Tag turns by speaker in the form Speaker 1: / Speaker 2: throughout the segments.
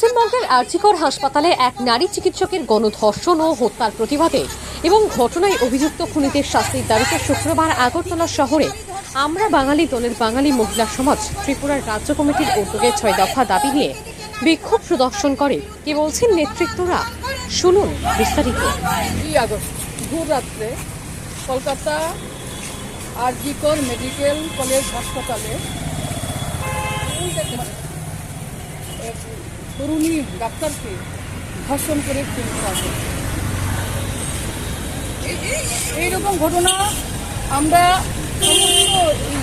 Speaker 1: পশ্চিমবঙ্গের আর্জিকর হাসপাতালে এক নারী চিকিৎসকের গণধর্ষণ ও হত্যার প্রতিবাদে এবং ঘটনায় অভিযুক্ত খুনিদের শাস্তির দাবিতে শুক্রবার আগরতলা শহরে আমরা বাঙালি দলের বাঙালি মহিলা সমাজ ত্রিপুরার রাজ্য কমিটির উদ্যোগে ছয় দফা দাবি নিয়ে বিক্ষোভ প্রদর্শন করে। কি বলছেন নেতৃত্বরা? শুনুন বিস্তারিত।
Speaker 2: রাত্রে কলকাতা আরজিকর মেডিকেল কলেজ হাসপাতালে তরুণী ডাক্তারকে ধর্ষণ করে খুন করা এই- এই- এইরকম ঘটনা আমরা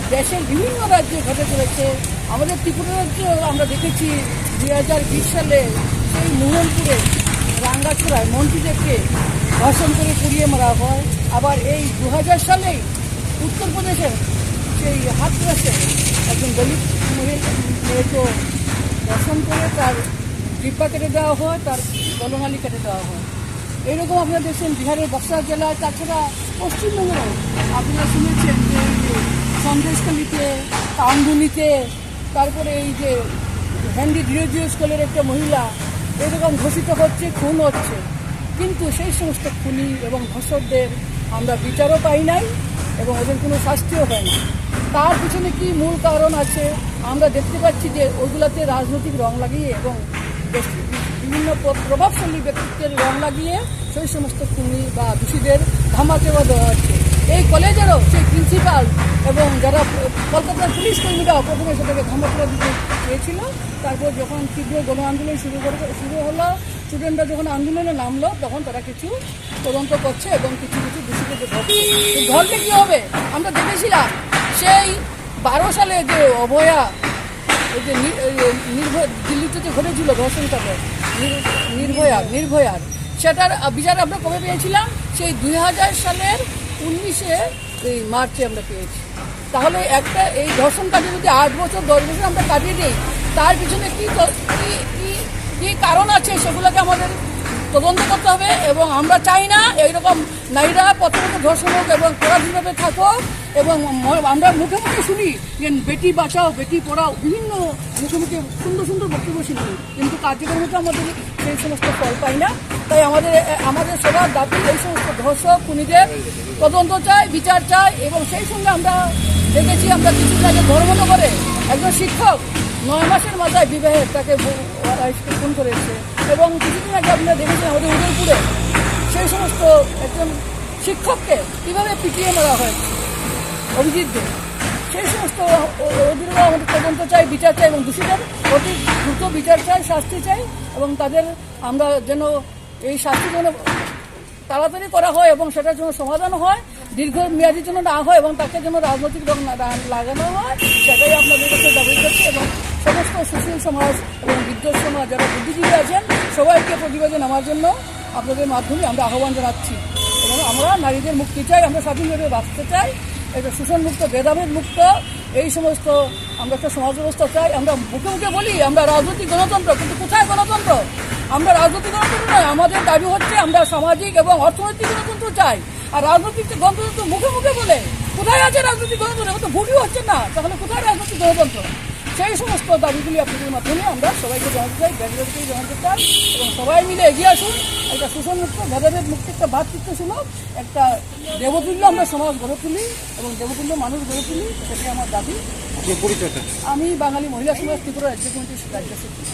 Speaker 2: দেশের বিভিন্ন রাজ্যে ঘটে চলেছে। আমাদের ত্রিপুরা রাজ্যেও আমরা দেখেছি দুই হাজার বিশ সালে সেই মোহনপুরে রাঙ্গাছড়ায় মন্ত্রীদেরকে ধর্ষণ করে পুড়িয়ে মারা হয়। আবার এই দু হাজার সালেই উত্তরপ্রদেশের সেই হাতরাসে একজন দলিত মহিলা মেয়েকে দর্শন করে তার জিব্বা কেটে দেওয়া হয়, তার গলনালি কেটে দেওয়া হয়। এইরকম আপনারা দেখছেন বিহারের বক্সা জেলায় তাছাড়া পশ্চিমবঙ্গেও আপনারা শুনেছেন যে সন্দেশখালিতে কামদুনিতে তারপরে এই যে হ্যান্ডি ডিওজিও স্কুলের একটা মহিলা এরকম ঘোষিত হচ্ছে, খুন হচ্ছে। কিন্তু সেই সমস্ত খুনি এবং ধর্ষকদের আমরা বিচারও পাই নাই এবং ওদের কোনো শাস্তিও হয় না তার পিছনে কি মূল কারণ আছে? আমরা দেখতে পাচ্ছি যে ওইগুলাতে রাজনৈতিক রং লাগিয়ে এবং বিভিন্ন প্রভাবশালী ব্যক্তিত্বের রং লাগিয়ে সেই সমস্ত খুনি বা দোষীদের ধামাচাপা দেওয়া হচ্ছে। এই কলেজেরও সেই প্রিন্সিপাল এবং যারা কলকাতার পুলিশ কর্মীরাও প্রথমে সেটাকে ধামাচাপা দিতে চেয়েছিল। তারপর যখন তীব্র গণ আন্দোলন শুরু করে শুরু হলো স্টুডেন্টরা যখন আন্দোলনে নামলো, তখন তারা কিছু তদন্ত করছে এবং কিছু কিছু তো ধরলে কি হবে? আমরা দেখেছিলাম, সেই বারো সালে যে অভয়া ওই যে নির্ভয় দিল্লিতে যে ঘটেছিল ধর্ষণটাকে নির্ভয়ার নির্ভয়া, নির্ভয়ার, সেটার বিচার আমরা কবে পেয়েছিলাম? সেই দুই হাজার সালের উনিশে এই মার্চে আমরা পেয়েছি। তাহলে একটা এই ধর্ষণ কাজে যদি আট বছর, দশ বছর আমরা কাটিয়ে দিই, তার পিছনে কি- কি কারণ আছে সেগুলোকে আমাদের তদন্ত করতে হবে এবং আমরা চাই না এইরকম নারীরা প্রথমত ধর্ষণ হোক এবং পরাধীনভাবে থাকুক এবং আমরা মুখে মুখে শুনি যে বেটি বাঁচাও, বেটি পড়াও, বিভিন্ন মুখে মুখে সুন্দর সুন্দর বক্তব্য শুনি। কিন্তু কার্যক্রমে আমাদের সেই সমস্ত ফল পাই না। তাই আমাদের আমাদের সবার দাবি এই সমস্ত ধর্ষক, খুনিদের তদন্ত চাই, বিচার চাই এবং সেই সঙ্গে আমরা দেখেছি আমরা কিছুদিন আগে ধর্মনগরে একজন শিক্ষক নয় মাসের মাথায় বিবাহের তাকে ফোন করেছে এবং কিছুদিন আগে আপনারা দেখেছেন আমাদের উদয়পুরে সেই সমস্ত একজন শিক্ষককে কীভাবে পিটিয়ে মারা হয়েছে অভিজিৎদের সেই সমস্ত ওদেরও আমাদের তদন্ত চাই বিচার চাই এবং দোষীদের অতি দ্রুত বিচার চাই শাস্তি চাই এবং তাদের আমরা যেন এই শাস্তি যেন তাড়াতাড়ি করা হয় এবং সেটার জন্য সমাধান হয় দীর্ঘ মেয়াদির জন্য না হয় এবং তাকে যেন রাজনৈতিক রং লাগানো হয়, সেটাই আপনাদের কাছে দাবি করছি এবং সমস্ত সুশীল সমাজ এবং বিদ্যুৎ সমাজ যারা বুদ্ধিজীবী আছেন, সবাইকে প্রতিবাদে নামার জন্য আপনাদের মাধ্যমে আমরা আহ্বান জানাচ্ছি। এবং আমরা নারীদের মুক্তি চাই, আমরা স্বাধীনভাবে বাঁচতে চাই। একটা শোষণ মুক্ত ভেদাভেদ মুক্ত এই সমস্ত আমরা একটা সমাজ ব্যবস্থা চাই। আমরা মুখে মুখে বলি, আমরা রাজনৈতিক গণতন্ত্র, কিন্তু কোথায় গণতন্ত্র? আমরা রাজনৈতিক গণতন্ত্র নয়, আমাদের দাবি হচ্ছে আমরা সামাজিক এবং অর্থনৈতিক গণতন্ত্র চাই। আর রাজনৈতিক গণতন্ত্র মুখে মুখে বলে কোথায় আছে রাজনৈতিক গণতন্ত্র এখন তো ভোটই হচ্ছে না। তাহলে কোথায় রাজনৈতিক গণতন্ত্র? সেই সমস্ত দাবিগুলি আপনাদের মাধ্যমে আমরা সবাইকে জানাতে চাই ব্যাংককে জানাতে চাই এবং সবাই মিলে এগিয়ে আসুন। একটা শোষণ মুক্ত ভেদাভেদ মুক্ত একটা ভাতৃত্ব ছিল একটা দেবতুল্য আমরা সমাজ গড়ে তুলি এবং দেবতুল্য মানুষ গড়ে তুলি সেটাই আমার দাবি। আমি বাঙালি মহিলা সমাজ ত্রিপুরা রাজ্য কমিটির রাজ্য সচিব।